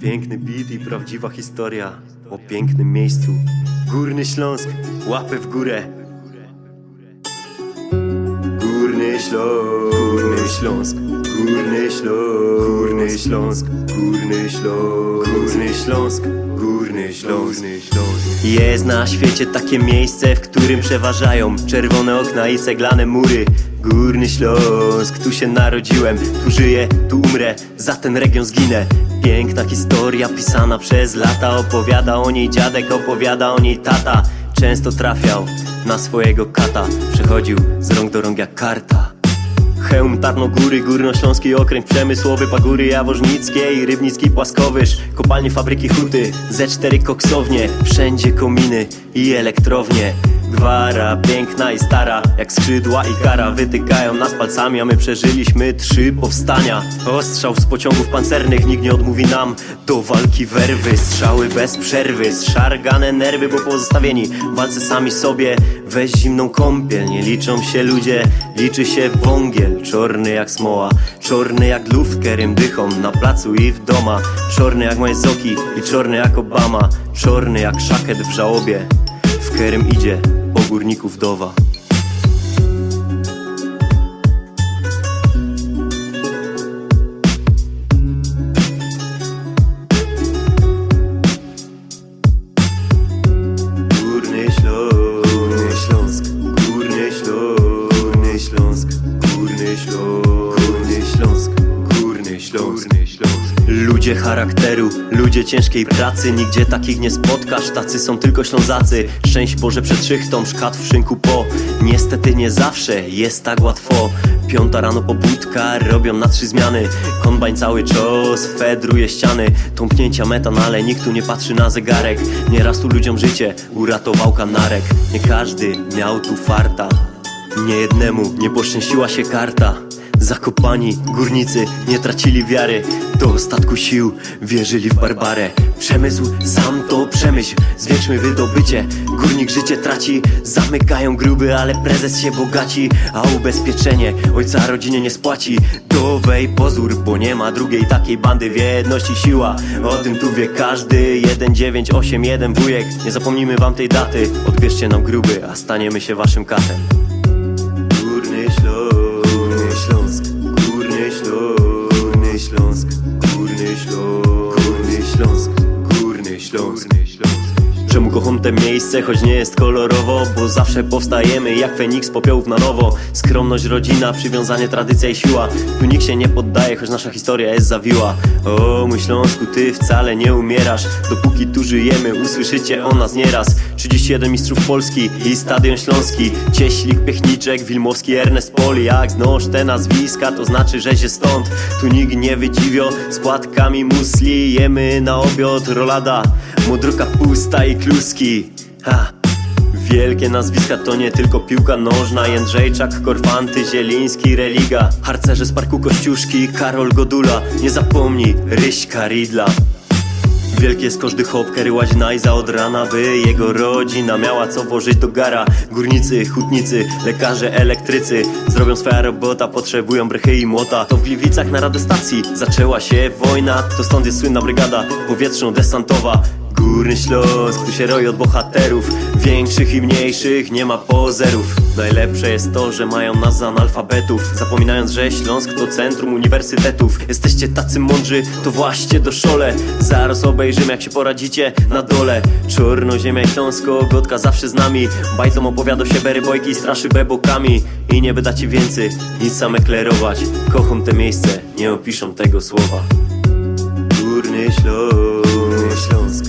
Piękny beat i prawdziwa historia o pięknym miejscu. Górny Śląsk, łapy w górę. Górny Śląsk, Górny Śląsk, Górny Śląsk, Górny Śląsk, Górny Śląsk, Górny Śląsk. Jest na świecie takie miejsce, w którym przeważają czerwone okna i ceglane mury. Górny Śląsk, tu się narodziłem, tu żyję, tu umrę, za ten region zginę. Piękna historia pisana przez lata, opowiada o niej dziadek, opowiada o niej tata. Często trafiał na swojego kata, przechodził z rąk do rąk jak karta. Chełm, Tarnogóry, Górnośląski Okręg Przemysłowy, Pagury Jaworznickie i Rybnicki Płaskowyż Kopalnie, fabryki, huty, ze cztery koksownie Wszędzie kominy i elektrownie Gwara, piękna i stara, jak skrzydła i kara Wytykają nas palcami, a my przeżyliśmy trzy powstania. Ostrzał z pociągów pancernych, nikt nie odmówi nam Do walki werwy, strzały bez przerwy Zszargane nerwy, bo pozostawieni walce sami sobie Weź zimną kąpiel, nie liczą się ludzie Liczy się wągiel, czorny jak smoła Czorny jak luft, kerym dychą na placu i w doma. Czorny jak Majzoki i czorny jak Obama. Czorny jak szaket w żałobie W kerym idzie po górników wdowa. Górny Śląsk, Górny Śląsk, Górny Śląsk, Górny Śląsk, Ludzie charakteru, ludzie ciężkiej pracy, nigdzie takich nie spotkasz, tacy są tylko Ślązacy. Szczęść Boże przed szychtą, szkat w szynku po. Niestety nie zawsze jest tak łatwo. Piąta rano pobudka, robią na trzy zmiany Kombajn cały czas, fedruje ściany Tąpnięcia metan, ale nikt tu nie patrzy na zegarek Nieraz tu ludziom życie uratował kanarek Nie każdy miał tu farta Nie jednemu nie poszczęściła się karta Zakopani górnicy nie tracili wiary. Do ostatku sił wierzyli w barbarę. Przemysł sam to przemyśl Zwiększmy wydobycie. Górnik życie traci Zamykają gruby, ale prezes się bogaci. A ubezpieczenie ojca rodzinie nie spłaci. Dowej pozór, bo nie ma drugiej takiej bandy. W jedności siła, o tym tu wie każdy. 1981 wujek. Nie zapomnimy wam tej daty. Odbierzcie nam gruby, a staniemy się waszym katem kocham te miejsce, choć nie jest kolorowo Bo zawsze powstajemy jak Feniks popiołów na nowo. Skromność, rodzina, przywiązanie, tradycja i siła. Tu nikt się nie poddaje, choć nasza historia jest zawiła. O mój Śląsku, ty wcale nie umierasz. Dopóki tu żyjemy, usłyszycie o nas nieraz. 31 mistrzów Polski i Stadion Śląski. Cieślik, Piechniczek, Wilmowski, Ernest Poli. Jak znosz te nazwiska, to znaczy, że się stąd Tu nikt nie wydziwio, z płatkami musli Jemy na obiad. Rolada, modroka pusta i Ha! Wielkie nazwiska to nie tylko piłka nożna. Jędrzejczak, Korfanty, Zieliński, Religa. Harcerze z Parku Kościuszki, Karol Godula. Nie zapomnij, Ryśka Ridla. Wielki jest każdy hop, Kerry Łaźnajza od rana By jego rodzina miała co włożyć do gara. Górnicy, hutnicy, lekarze, elektrycy Zrobią swoja robota, potrzebują brychy i młota. To w Gliwicach na radiostacji zaczęła się wojna. To stąd jest słynna brygada powietrzno-desantowa Górny Śląsk, tu się roi od bohaterów. Większych i mniejszych, nie ma pozerów. Najlepsze jest to, że mają nas za analfabetów. Zapominając, że Śląsk to centrum uniwersytetów. Jesteście tacy mądrzy, to właśnie do szole. Zaraz obejrzymy jak się poradzicie na dole. Czarno ziemia i Śląsko, Gotka zawsze z nami. Bajtlom opowiada się bery bojki straszy bebokami. I nie wydacie więcej, nic same klerować Kocham te miejsce, nie opiszą tego słowa. Górny Śląsk,